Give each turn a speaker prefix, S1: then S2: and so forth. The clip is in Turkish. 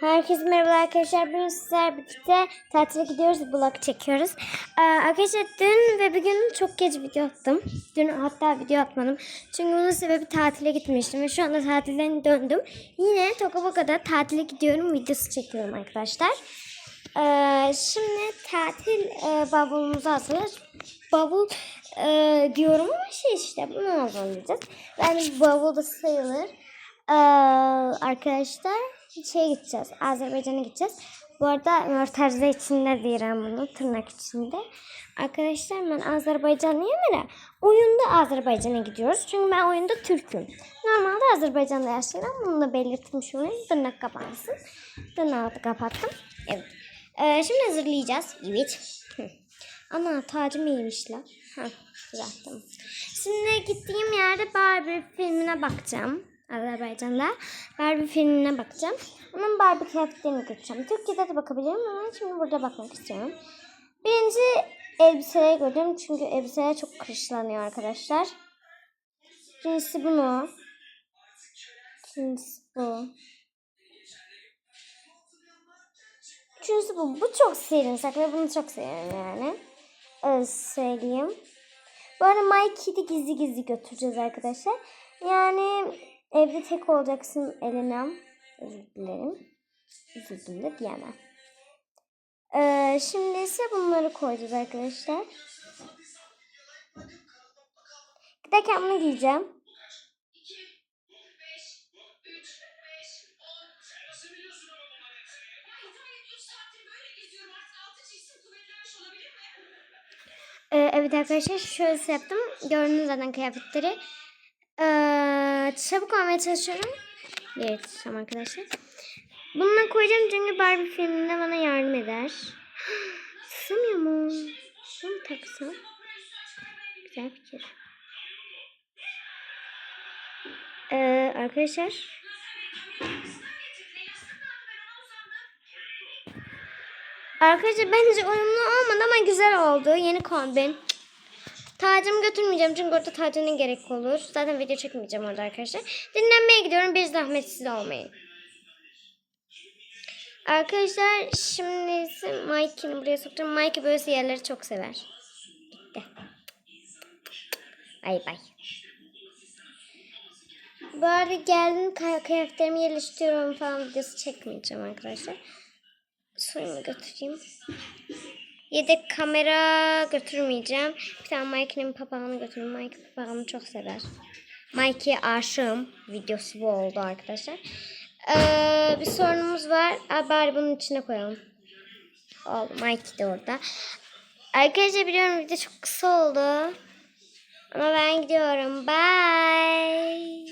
S1: Herkese merhaba arkadaşlar. Bugün sizler birlikte tatile gidiyoruz. Vlog çekiyoruz. Ee, arkadaşlar dün ve bugün çok geç video attım. Dün hatta video atmadım. Çünkü bunun sebebi tatile gitmiştim. Ve şu anda tatilden döndüm. Yine Tokaboka'da tatile gidiyorum. Videosu çekiyorum arkadaşlar. Ee, şimdi tatil e, bavulumuzu hazırlıyoruz. Bavul e, diyorum ama şey işte bunu hazırlayacağız. Yani bavul da sayılır. Ee, arkadaşlar şeye gideceğiz. Azerbaycan'a gideceğiz. Bu arada mörterze içinde diyorum bunu tırnak içinde. Arkadaşlar ben Azerbaycanlıyım ama oyunda Azerbaycan'a gidiyoruz. Çünkü ben oyunda Türk'üm. Normalde Azerbaycan'da yaşıyorum. Bunu da belirtmiş olayım. Tırnak kapansın. Tırnağı kapattım. Evet. Ee, şimdi hazırlayacağız. Evet. Hı. Ana tacım iyiymiş la. Heh, güzel tamam. Şimdi gittiğim yerde Barbie filmine bakacağım. Azerbaycan'da Barbie filmine bakacağım. Onun Barbie kıyafetlerini götüreceğim. Türkiye'de de bakabilirim ama şimdi burada bakmak istiyorum. Birinci elbiseleri gördüm çünkü elbiseler çok kırışlanıyor arkadaşlar. İkincisi bunu. İkincisi bu. Üçüncüsü bu. Bu çok serinsak ve bunu çok seviyorum yani. Öyle söyleyeyim. Bu arada Mikey'i de gizli gizli götüreceğiz arkadaşlar. Yani evde tek olacaksın Elena. Özür dilerim. Üzüldüm de diyemem. Ee, şimdi ise bunları koyacağız arkadaşlar. Giderken bunu giyeceğim. Ee, evet arkadaşlar şöyle yaptım. Gördünüz zaten kıyafetleri. Ee, çabuk olmaya çalışıyorum. Evet tamam arkadaşlar. Bununla koyacağım çünkü Barbie filminde bana yardım eder. Sığmıyor mu? Bunu taksam? Güzel fikir. Ee, arkadaşlar. Arkadaşlar bence uyumlu olmadı ama güzel oldu. Yeni kombin. Tacımı götürmeyeceğim çünkü orada tacına gerek olur. Zaten video çekmeyeceğim orada arkadaşlar. Dinlenmeye gidiyorum. Bir zahmetsiz olmayın. Arkadaşlar şimdi ise buraya sokacağım. Mike böyle yerleri çok sever. Gitti. Bay bay. Bu arada geldim kıyafetlerimi yerleştiriyorum falan videosu çekmeyeceğim arkadaşlar. Suyumu götüreyim. Yedek kamera götürmeyeceğim. Bir tane Mike'nin papağanı götüreyim. Mike papağanı çok sever. Mike'ye aşığım. Videosu bu oldu arkadaşlar. Ee, bir sorunumuz var. Aa, bari bunun içine koyalım. Oldu. Mike de orada. Arkadaşlar biliyorum video çok kısa oldu. Ama ben gidiyorum. Bye.